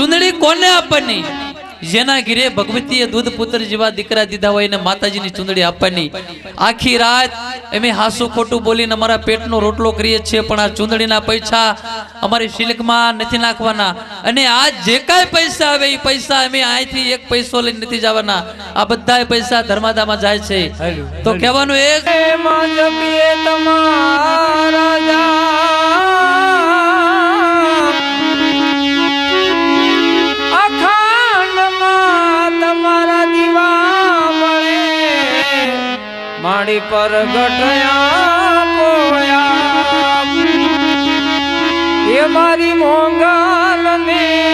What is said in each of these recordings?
ચુંદડી કોને આપવાની? જેના ઘીરે ભગવતીએ દૂધ પુત્ર જેવા દીકરા દીધા હોય એને માતાજીની ચુંદડી આપવાની. આખી રાત અમે હાસુ ખોટું બોલીને અમારા પેટનો રોટલો કરીએ છીએ પણ આ ચુંદડીના પૈસા અમારી સિલ્કમાં નથી નાખવાના. અને આ જે કાંઈ પૈસા આવે એ પૈસા અમે અહીંથી એક પૈસો લઈને નથી જવાના. આ બધા પૈસા ધર્માદામાં જાય છે. તો કહેવાનું એ માડી પર ગઠયા પોયા એ મારી મોંગલ ને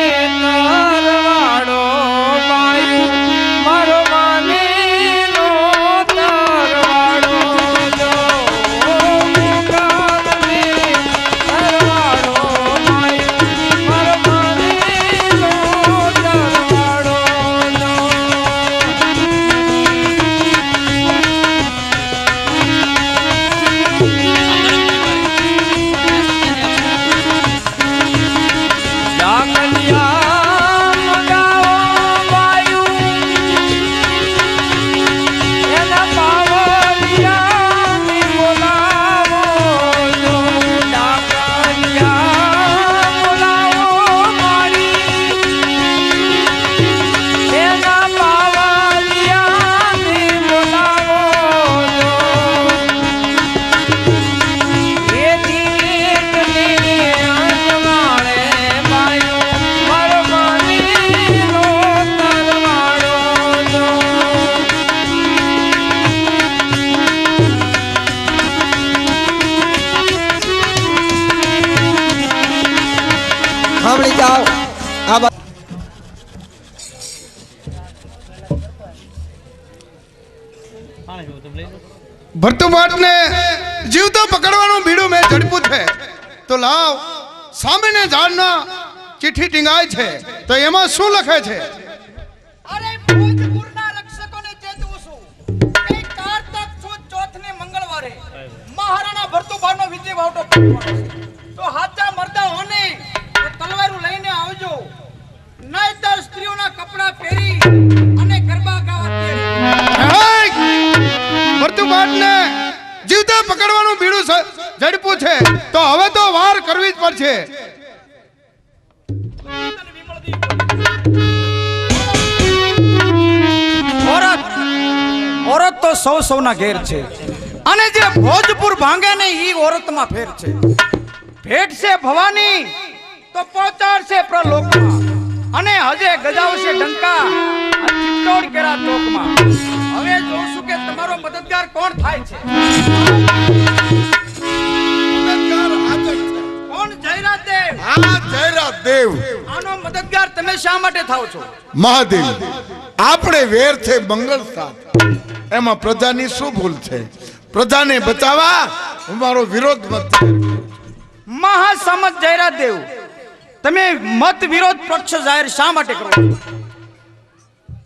ભરતુભાટને જીવતો પકડવાનું બીડું મેં ઝડપું છે. તો લાવ સામેને ઝાડના ચિઠ્ઠી ટીંગાય છે. તો એમાં શું લખે છે? અરે ભોજપુરના રક્ષકોને ચેતવું છું. કે કારતક સુદ ચોથને મંગળવારે મહારાણા ભરતુભાનો વિજય વાવટો તો હાચા મરતા હોને તો તલવારું લઈને આવજો. નહીતર સ્ત્રીઓના કપડા પહેરી અને ગરબા ગાવા ભરતુભાટને જીવતા પકડવાનું બીડું ઝડપું છે. તો હવે તો વાર કરવી જ પડશે. ઓરત તો સૌ સૌના ઘેર છે. અને જે ભોજપુર ભાંગે ને ઈ ઓરતમાં ફેર છે. ભેટ છે ભવાની, તો પહોંચાડશે પ્રલોકમાં અને હજે ગજાવશે ડંકા. ચિત્તોડ કેરા ચોકમાં હવે જોશું કે તમારો મદદગાર કોણ થાય છે. કોણ જયરાજ દેવ હા જયરાજ દેવ આનો મદદગાર તમે શા માટે થાવ છો? મહાદેવ આપણે વેર છે મંગળ સાથ. એમાં પ્રજાની શું ભૂલ છે? પ્રજાને બચાવવા હું મારો વિરોધ મત મહાસમત જયરાજ દેવ તમે મત વિરોધ પક્ષ જાહેર શા માટે કરો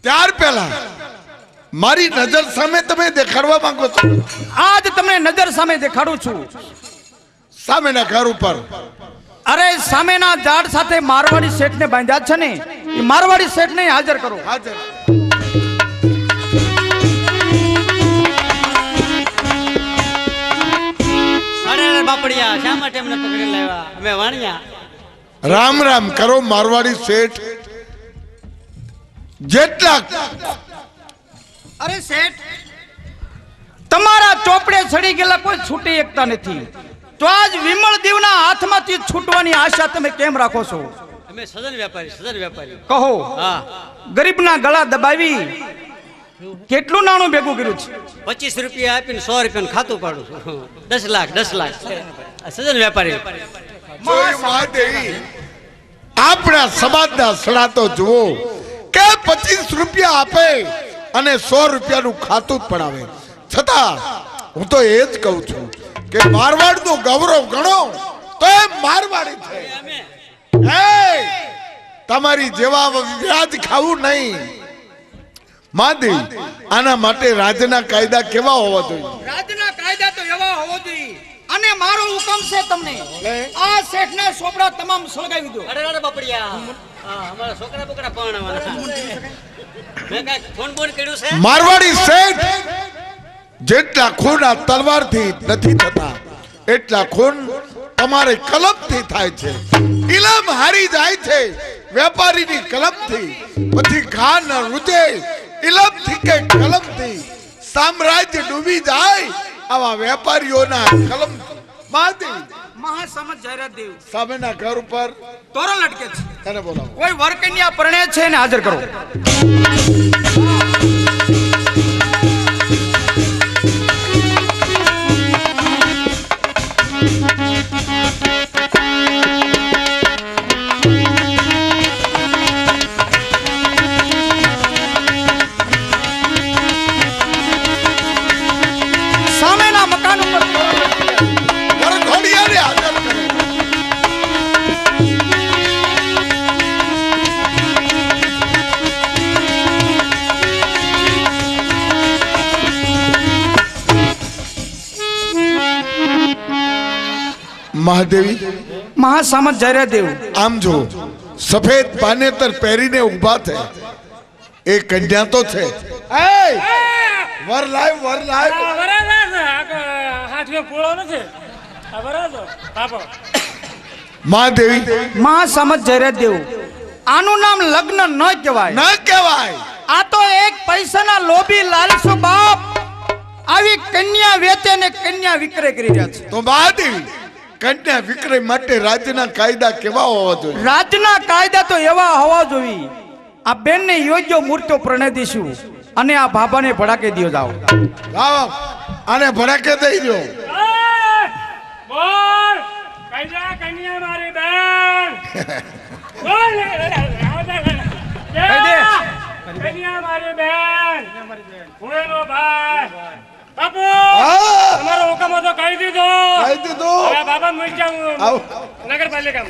ત્યાર પહેલા મારી નજર સામે તમે દેખાડવા માંગો છો? આજ તમને નજર સામે દેખાડું છું. સામેના ઘર ઉપર. અરે સામેના ઝાડ સાથે મારવાડી શેઠને બાંધ્યા છે ને એ મારવાડી શેઠને હાજર કરો. હાજર. બાપડિયા શા માટે અમને પકડી લેવા અમે વાણિયા. રામ રામ કરો મારવાડી શેઠ. જેટલા અરે શેઠ તમારા ચોપડે ચડી ગયેલા કોઈ છૂટી એકતા નથી. તો આજ વિમળ દીવના હાથમાંથી છૂટવાની આશા તમે કેમ રાખો છો? અમે સદન વેપારી સદન વેપારી. કહો હા. ગરીબના ગળા દબાવી કેટલું નાણું ભેગું કર્યું છે? પચીસ રૂપિયા આપીને સો રૂપિયાનું ખાતું પાડું છું. દસ લાખ દસ લાખ. આ સદન વેપારી. આપણા સમાજના સડા તો જુઓ, કે પચીસ રૂપિયા આપે અને સો રૂપિયાનું ખાતું જ આવે છતાં, હું તો એ જ કહું છું કે મારવાડનું ગૌરવ ગણો, તો એ મારવાડી છે. તમારી જેવા વ્યાજ ખાવું નહીં. માદી, આના માટે રાજ્યના કાયદા કેવા હોવા જોઈએ? રાજના કાયદા તો એવા હોવા જોઈએ. અને મારો હુકમ છે તમને. આ શેઠના છોકરા તમામ સળગાવી દો. અરે અરે બપડિયા. અમારા છોકરા બોકરા પણ મેં કાંઈ ફોન બોન કર્યું છે? મારવાડી શેઠ જેટલા ખૂન આ તલવારથી નથી થતા એટલા ખૂન તમારે કલમથી થાય છે. ઇલમ હારી જાય છે. વેપારીની કલમથી પછી ઘા ન રૂજે. ઇલમથી કે કલમથી સામ્રાજ્ય ડૂબી જાય આવા વેપારીઓના કલમ મહાદેવ મહાસમજ દેવ. સામેના ઘર ઉપર તોરણ લટકે છે. તને બોલાવો. કોઈ વર્કન્યા પરણે છે ને હાજર કરો. મહાસામજ જાહેરાત દેવ. આમ જો સફેદ પાનેતર પહેરીને ઊભા છે એ કન્યા તો છે. એય! વર લાઈવ વર લાઈવ આ હાથમાં પૂળો નથી. આ બાપો. મહાદેવી મહાસામજ જાહેરાત દેવ. આનું નામ લગ્ન ન કહેવાય. ન કહેવાય. આ તો એક પૈસાના લોભી લાલસુ બાપ આવી કન્યા વેચે ને કન્યા વિક્રય કરી રહ્યા છે. તો મહાદેવી કન્યા વિક્રય માટે રાજ્યના કાયદા કેવા હોવા જોઈએ? રાજના કાયદા તો એવા હોવા જોઈએ. આ બેનને યોગ્ય મૂર્તો પ્રણય દઈશું અને આ બાબાને ભડાકે દિયો જાઓ. જાઓ આને ભડાકે દઈ દો બોલ કન્યા કન્યા મારી બેન. બોલ કન્યા મારી બેન. કન્યા મારી બેન. હું એનો ભાઈ. બાપુ! તમારો હુકમ હતો કહી દીધો! કહી દીધો! હવે બાબા મૂકી જાઉં નગરપાલિકા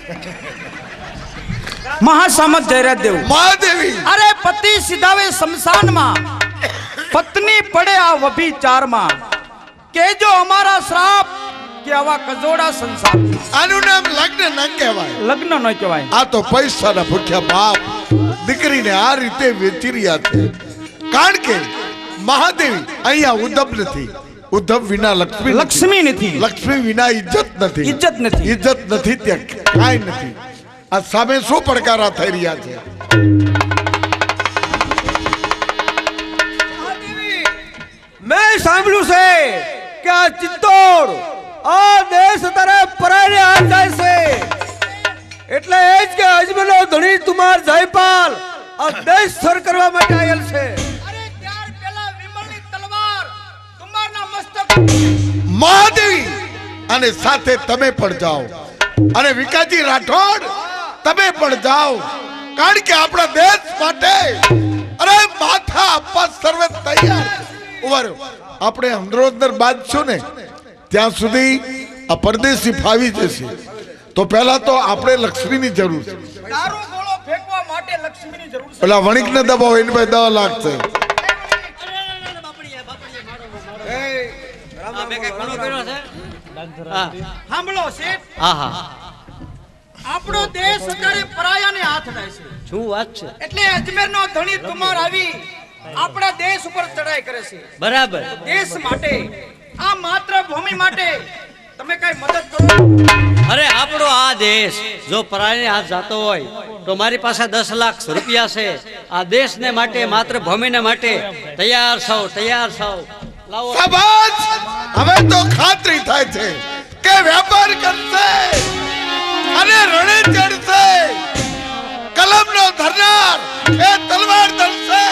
મહાસામત જયરાજ દેવ મહાદેવી! અરે પતિ સિધાવે શમશાનમાં. પત્ની પડે આ વભી ચારમાં કેજો અમારા શ્રાપ કે આવા કજોડા સંસાર. આનું નામ લગ્ન ન કહેવાય. લગ્ન ન કહેવાય. આ તો પૈસાના ભૂખ્યા બાપ દીકરીને આ રીતે વેચી રહ્યા છે. કારણ કે મહાદેવી અહીંયા ઉદ્ધવ નથી. ઉદ્ધવ વિના લક્ષ્મી લક્ષ્મી નથી. લક્ષ્મી વિના ઇજ્જત નથી. ઇજ્જત નથી. ઇજ્જત નથી ત્યાં કાંઈ નથી. આ સામે શું પડકારા થઈ રહ્યા છે? મેં સાંભળ્યું છે કે આ ચિત્તોડ આ દેશ તરફ પરાયને આ જાય છે. એટલે એ જ કે અજમેરનો ધણી તુમાર જયપાલ આ દેશ સર કરવા માટે આયેલ છે. અને સાથે તમે પણ જાઓ. અને વિકાસજી રાઠોડ તમે પણ જાઓ. કારણ કે આપણા દેશ માટે અરે માથા આપવા સર્વે તૈયાર. છે. આપણે અંદરો અંદર બાંધશું ને ત્યાં સુધી આ પરદેશી ફાવી જશે. તો પહેલા તો આપણે છે. લક્ષ્મીની જરૂર છે. પેલા વણિકને દબાવો એની પાસે દવા લાગશે સાંભળો શેઠ. હા હા. આપણો દેશ અત્યારે પરાયાને હાથ થાય છે. શું વાત છે? એટલે અજમેરનો ધણી તુમાર આવી આપણા દેશ ઉપર ચડાઈ કરે છે. બરાબર. દેશ માટે આ માત્ર ભૂમિ માટે તમે કઈ મદદ કરો? અરે આપણો આ દેશ જો પરાયને હાથ જાતો હોય તો મારી પાસે દસ લાખ રૂપિયા છે. આ દેશને માટે માત્ર ભૂમિને માટે તૈયાર સૌ તૈયાર સૌ લાવો. હવે તો ખાતરી થાય છે. કે વેપાર કરશે અને રણે ચડશે. કલમનો ધરનાર એ તલવાર ધરશે.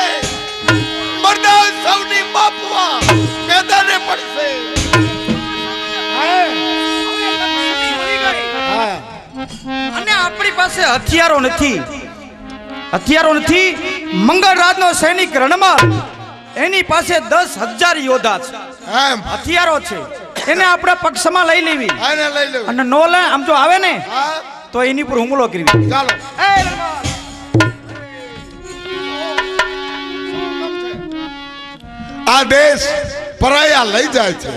મરદા સૌની બાપવા મેદાને પડશે. અને આપણી પાસે હથિયારો નથી. હથિયારો નથી મંગળરાજનો સૈનિક રણમાં એની પાસે દસ હજાર યોદ્ધા છે. હથિયારો છે. એને આપણે પક્ષમાં લઈ લેવી. અને નો લે આમ જો આવે ને તો એની પર હુમલો કરવી. ચાલો. આ દેશ પરાયા લઈ જાય છે.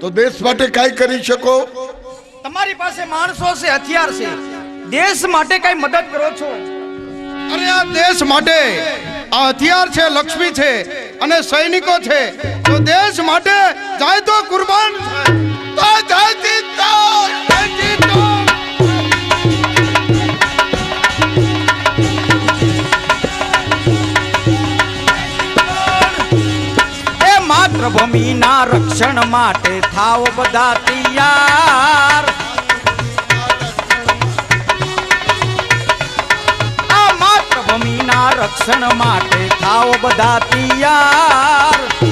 તો દેશ માટે કાંઈ કરી શકો? તમારી પાસે માણસો છે હથિયાર છે. દેશ માટે કઈ મદદ કરો છો? અરે આ દેશ માટે આ હથિયાર છે, લક્ષ્મી છે અને સૈનિકો છે તો દેશ માટે જાય તો કુરબાન. તો જય રક્ષણ માટે થાવ બધા તૈયાર રક્ષણ માટે થાવ બધા તૈયાર.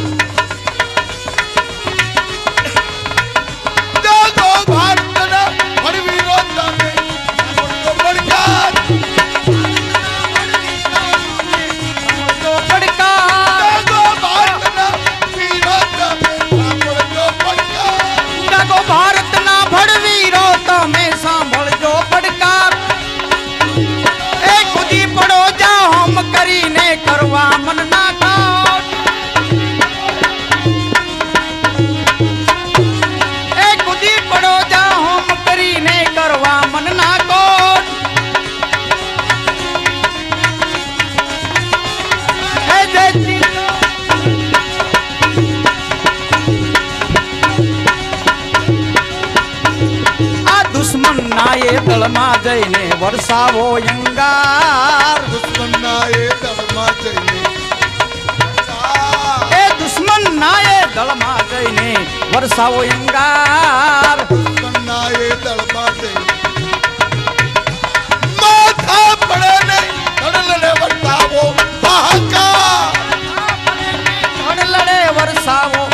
કરીને કરવા મન ના આ દુશ્મન ના એ દળમાં જઈને વરસાવો અંગાર. દુશ્મનના એ દળમાં જઈને એ દુશ્મન ના એ દળમાં જઈને વરસાવો અંગાર દુશ્મનના એ દળમાં જઈને માથા પડે નહીં ધડલને વટાવો હાહાકાર ધડ વરસાવો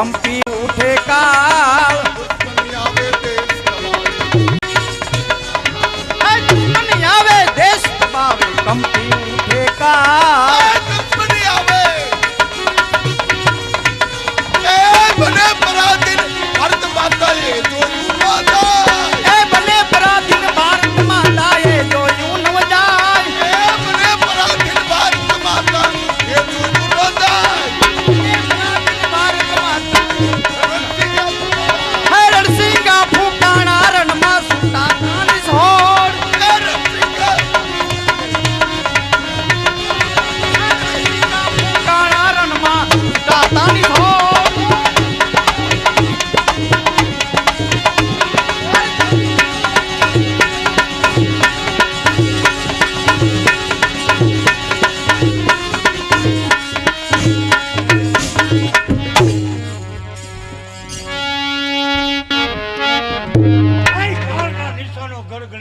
દબાવે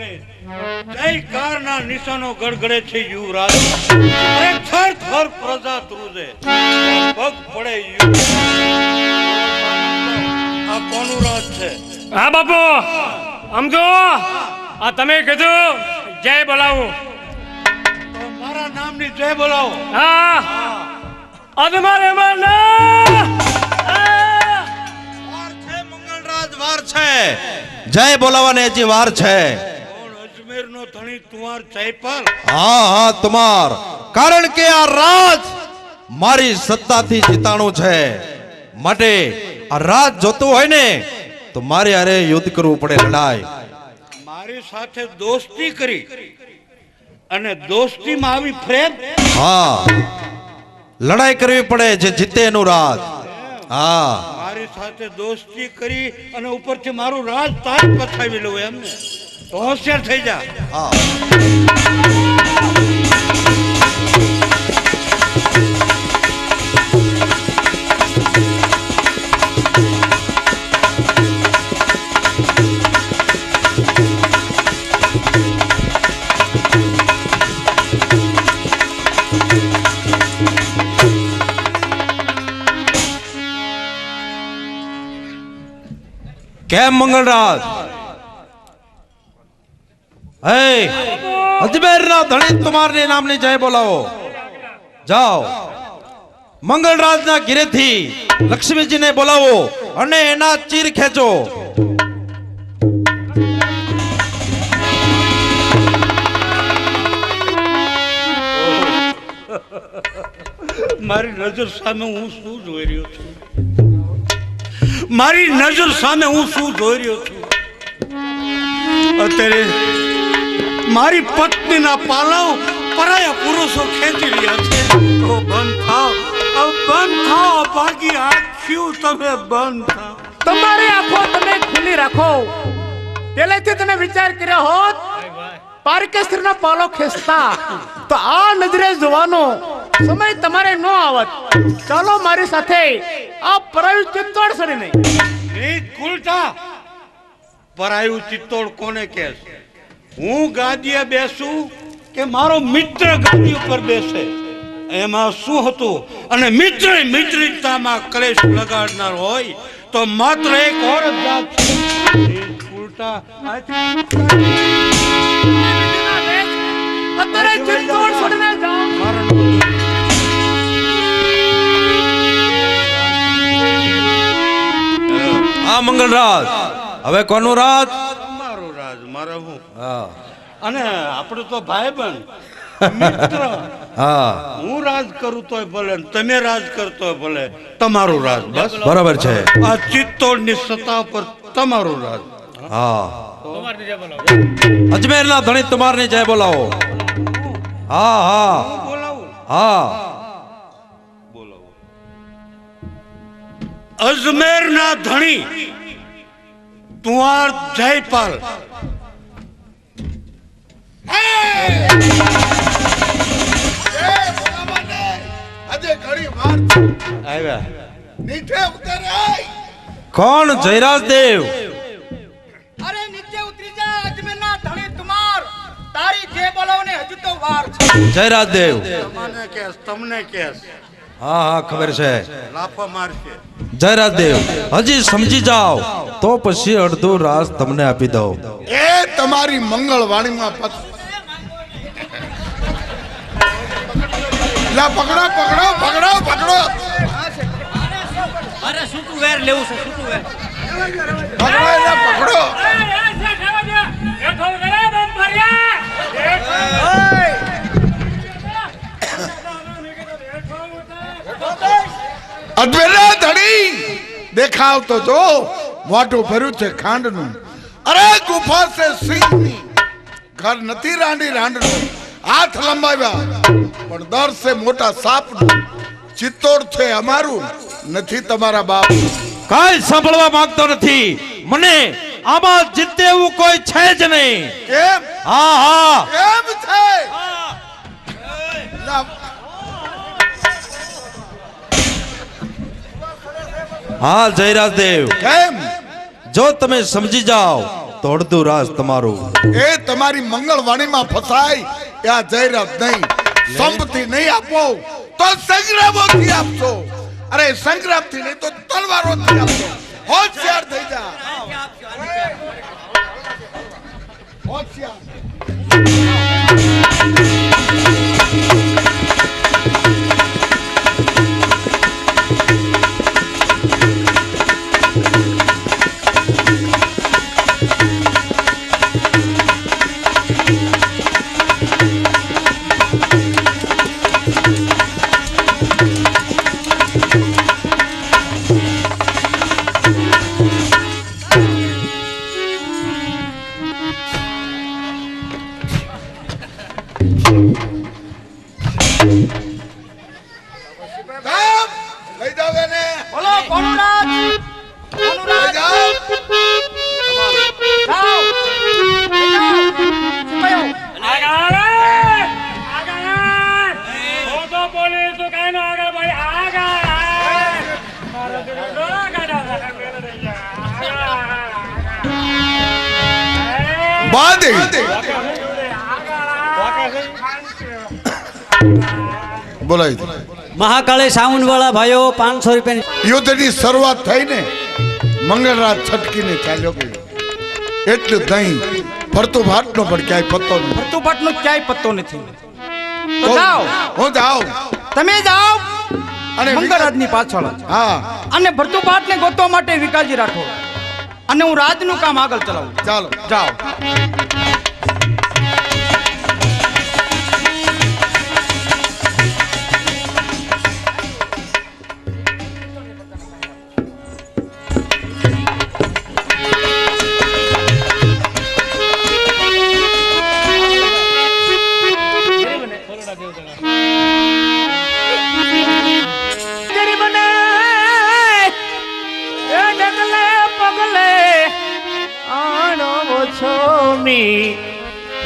ગડગડે જય કારના નિશાનો ગડગડે છે યુવરાજ. અરે થર થર પ્રજા ધ્રુજે. પગ પડે યુ આ કોનું રાજ છે? હા બાપુ. સમજો આ તમે કીધું જય બોલાવું. મારા નામની જય બોલાવો. હા. અદમારે માના વાર છે મંગળરાજ વાર છે. જય બોલાવાની હજી વાર છે. કોણ અજમેરનો ધણી તુવાર ચૈપલ. હા હા તમાર. કારણ કે આ રાજ મારી સત્તાથી જીતાણું છે. માટે આ રાજ જોતું હોય ને તો મારે અરે યુદ્ધ કરવું પડે લડાઈ. મારી સાથે દોસ્તી કરી. અને દોસ્તીમાં આવી ફ્રેમ હા લડાઈ કરવી પડે જે જીતે એનું રાજ. હા. મારી સાથે દોસ્તી કરી અને ઉપરથી મારું રાજ તાજ પછાવી લઉં એમ ને. તો હોશિયાર થઈ જા. હા. કેમ મંગળરાજ? હે અજમેરના ધણી તમારની નામની જય બોલાવો. જાઓ. મંગળરાજના ઘેરેથી લક્ષ્મીજીને બોલાવો અને એના ચીર ખેંચો. મારી નજર સામે હું શું જોઈ રહ્યો છું? મારી નજર સામે હું શું જોઈ રહ્યો છું? અત્યારે મારી પત્નીના પાલવ પરાયા પુરુષો ખેંચી રહ્યા છે. તો બંધ થાવ હવે બંધ થાવ બાકી આખ્યું તમે બંધ થાવ. તમારે આંખો તમે ખુલ્લી રાખો. પહેલેથી તમે વિચાર કર્યો હોત પારકેશ્વરના પાલો ખેંચતા. તો આ નજરે જોવાનો સમય તમારે ન આવત. ચાલો મારી સાથે આ પરાયું ચિત્તોડ સરીને. એ કુલટા પરાયું ચિત્તોડ કોને કહે છે હું ગાદીએ બેસું કે મારો મિત્ર ગાદી ઉપર બેસે? એમાં શું હતું? અને મિત્ર મિત્રતામાં કલેશ લગાડનાર હોય તો માત્ર એક ઓર જ જાત છે. એ અત્યારે ચિત્તોડ છોડીને જાઓ. આ મંગળરાજ હવે કોનું રાજ મારો રાજ મારા હું. હા અને આપણે તો ભાઈ બન મિત્ર. હા. હું રાજ કરું તોય ભલે તમે રાજ કરતો ભલે તમારું રાજ બસ. બરાબર છે. આ ચિત્તોડની સત્તા પર તમારું રાજ. હા. અજમેરના ધણી તમારની જય બોલાવો. હા હા. બોલાવો? હા. અજમેરના ધણી તુવાર જયપાલ. આવ્યા. નીચે ઉતર કોણ? જયરાજ દેવ અરે નીચે ઉતરી જા અજમેરના ધણી તુમાર. તારી જે બોલાવને હજુ તો વાર છે. જયરાજ દેવ તમને કેસ તમને કેસ. હા હા ખબર છે. લાફો મારશે. જયરાજ દેવ હજી સમજી જાઓ. તો પછી અડધો રાસ તમને આપી દઉં. એ તમારી મંગળવાણીમાં પત લા પકડો પકડો પકડો પકડો અરે સૂકું વેર લેવું છે સૂકું વેર. પકડો એને પકડો અજમેરા ધણી. તો જો ભર્યું છે ખાંડનું. અરે ગુફા છે સિંહની. ઘર નથી રાંડી રાંડનું. હાથ લંબાવ્યા. પણ દર છે મોટા સાપનું ચિત્તોડ છે અમારું. નથી તમારા બાપ. કાંઈ સાંભળવા માંગતો નથી. મને આમાં જીતે એવું કોઈ છે જ નહીં. કેમ? હા હા. કેમ છે? હા. જયરાજ દેવ કેમ? જો તમે સમજી જાઓ તો અડધું રાજ તમારું. એ તમારી મંગળવાણીમાં ફસાય. આ જયરાજ નહીં. સંપત્તિ નહીં આપો. તો સંગ્રામોથી આપશો. અરે સંગ્રામથી નહીં તો તલવારોથી આપશો. હોશિયાર થઈ જા. હોશિયાર. ભાઈઓ પાંચસો રૂપિયાની યુદ્ધની શરૂઆત થઈ ને મંગળરાજ છટકીને ચાલ્યો ગયો. એટલું દહીં ફરતું ભાટનો પણ ક્યાંય પત્તો નહીં ભરતું પાટનો ક્યાંય પત્તો નથી. તો જાઓ. હું જાઓ તમે જાઓ. અને મંગળરાજની પાછળ. હા. અને ભરતું પાટને ગોતવા માટે વિકાસજી રાઠોડ અને હું રાજનું કામ આગળ ચલાવું. ચાલો. જાઓ.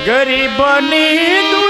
ગરીબની દુનિયા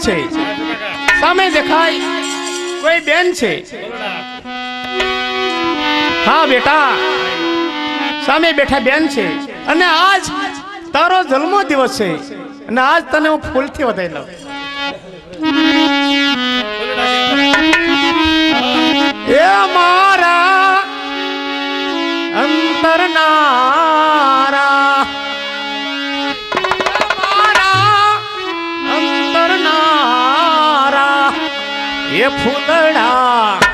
છે. સામે દેખાય કોઈ બેન છે. હા, બેટા. સામે બેઠા બેન છે. અને આજ તારો જન્મ દિવસ છે. અને આજ તને હું ફૂલથી વધાઈ લઉં. એ મારા અંતરનારા એ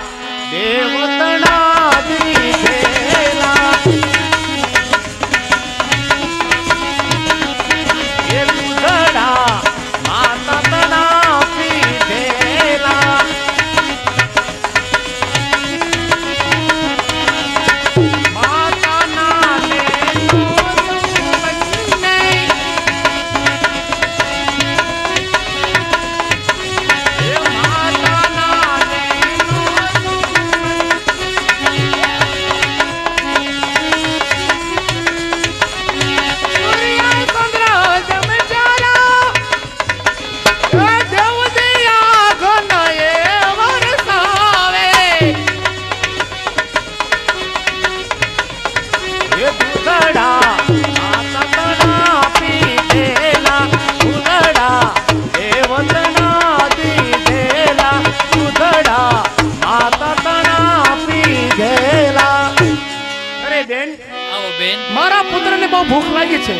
મારા પુત્રને બહુ ભૂખ લાગી છે.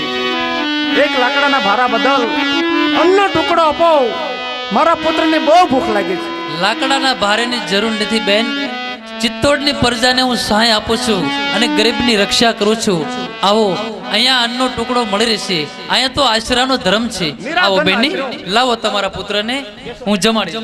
એક લાકડાના ભારા બદલ અન્નનો ટુકડો આપો મારા પુત્રને બહુ ભૂખ લાગી છે. લાકડાના ભારેની જરૂર નથી બેન. ચિત્તોડની પ્રજાને હું સહાય આપું છું અને ગરીબની રક્ષા કરું છું. આવો અહીંયા અન્નનો ટુકડો મળી રહેશે. અહીંયા તો આશરાનો ધર્મ છે. આવો બેની લાવો તમારા પુત્રને હું જમાડી